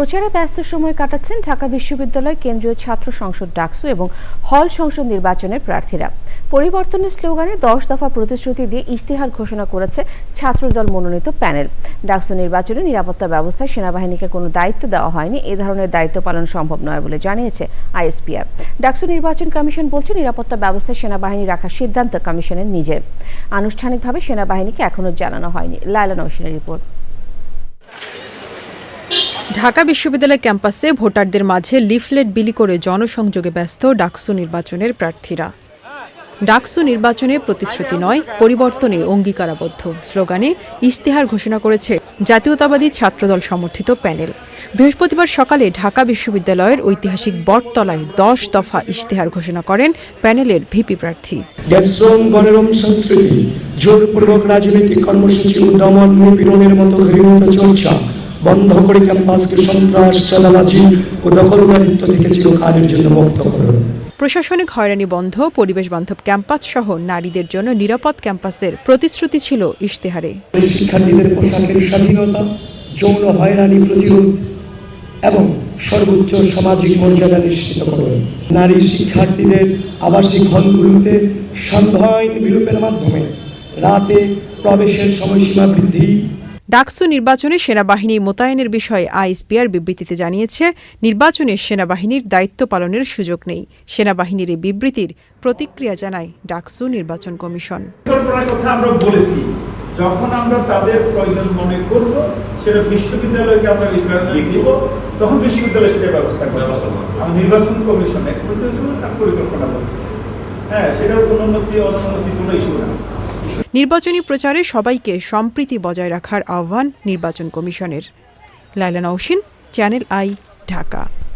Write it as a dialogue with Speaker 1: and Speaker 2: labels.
Speaker 1: প্রচারে ব্যস্ত সময় কাটাচ্ছেন ঢাকা বিশ্ববিদ্যালয় কেন্দ্রীয় ছাত্র সংসদ ডাকসু এবং হল সংসদ নির্বাচনের প্রার্থীরা। পরিবর্তনের স্লোগানে দশ দফা প্রতিশ্রুতি দিয়ে ইশতেহার ঘোষণা করেছে ছাত্রদল মনোনীত প্যানেল। ডাকসু নির্বাচনে নিরাপত্তা ব্যবস্থায় সেনাবাহিনীকে কোনো দায়িত্ব দেওয়া হয়নি, এ ধরনের দায়িত্ব পালন সম্ভব নয় বলে জানিয়েছে আইএসপিআর। ডাকসু নির্বাচন কমিশন বলছে, নিরাপত্তা ব্যবস্থায় সেনাবাহিনী রাখার সিদ্ধান্ত কমিশনের নিজের। আনুষ্ঠানিকভাবে সেনাবাহিনীকে এখনও জানানো হয়নি। লায়লা নৌসিনের রিপোর্ট।
Speaker 2: ঢাকা বিশ্ববিদ্যালয় ক্যাম্পাসে ভোটারদের মাঝে লিফলেট বিলি করে জনসংযোগে ব্যস্ত ডাকসু নির্বাচনের প্রার্থীরা। ডাকসু নির্বাচনে প্রতিশ্রুতি নয়, পরিবর্তনে অঙ্গীকারাবদ্ধ। স্লোগানে ইশতেহার ঘোষণা করেছে জাতীয়তাবাদী ছাত্রদল সমর্থিত প্যানেল। বৃহস্পতিবার সকালে ঢাকা বিশ্ববিদ্যালয়ের ঐতিহাসিক বটতলায় দশ দফা ইশতেহার ঘোষণা করেন প্যানেলের ভিপি প্রার্থী।
Speaker 3: জোরপূর্বক রাজনৈতিক কর্মসূচি দমন নিপীড়নের মতো চর্চা বন্ধ করে ক্যাম্পাসকে সন্ত্রাস চাঁদাবাজি ও দখলদারিত্ব থেকে চিরকালের জন্য মুক্ত করুন।
Speaker 2: প্রশাসনিক হয়রানি বন্ধ পরিবেশ বান্ধব ক্যাম্পাস সহ নারীদের জন্য নিরাপদ ক্যাম্পাসের প্রতিশ্রুতি ছিল ইশতেহারে।
Speaker 3: শিক্ষার্থীদের পোশাকের স্বাধীনতা যৌন হয়রানি প্রতিরোধ এবং সর্বোচ্চ সামাজিক মর্যাদা নিশ্চিত করুন। নারী শিক্ষার্থীদের আবাসিক হলগুলোতে সান্ধ্য বিলোপের মাধ্যমে রাতে প্রবেশের সময়সীমা বৃদ্ধি
Speaker 2: ডাকসু নির্বাচনে সেনাবাহিনী মোতায়েনের বিষয়ে আইএসপিআর বিবৃতিতে জানিয়েছে নির্বাচনে সেনাবাহিনীর দায়িত্ব পালনের সুযোগ নেই। সেনাবাহিনীর এই বিবৃতির প্রতিক্রিয়া জানায় ডাকসু নির্বাচন কমিশন।
Speaker 4: কথা আমরা বলেছি। যখন আমরা তাদের প্রয়োজন মনে করব সেটা বিশ্ববিদ্যালয়কে আমরা লিখ দিব তখন বিশ্ববিদ্যালয় সেটা ব্যবস্থা করবে। আমি নির্বাচন কমিশনে পরিকল্পনা বলছি। হ্যাঁ সেটাও উন্নতি অনুন্নতি কোনো ইস্যু না।
Speaker 2: নির্বাচনী প্রচারে সবাইকে সম্প্রীতি বজায় রাখার আহ্বান নির্বাচন কমিশনের। Laila Nausin Channel I Dhaka.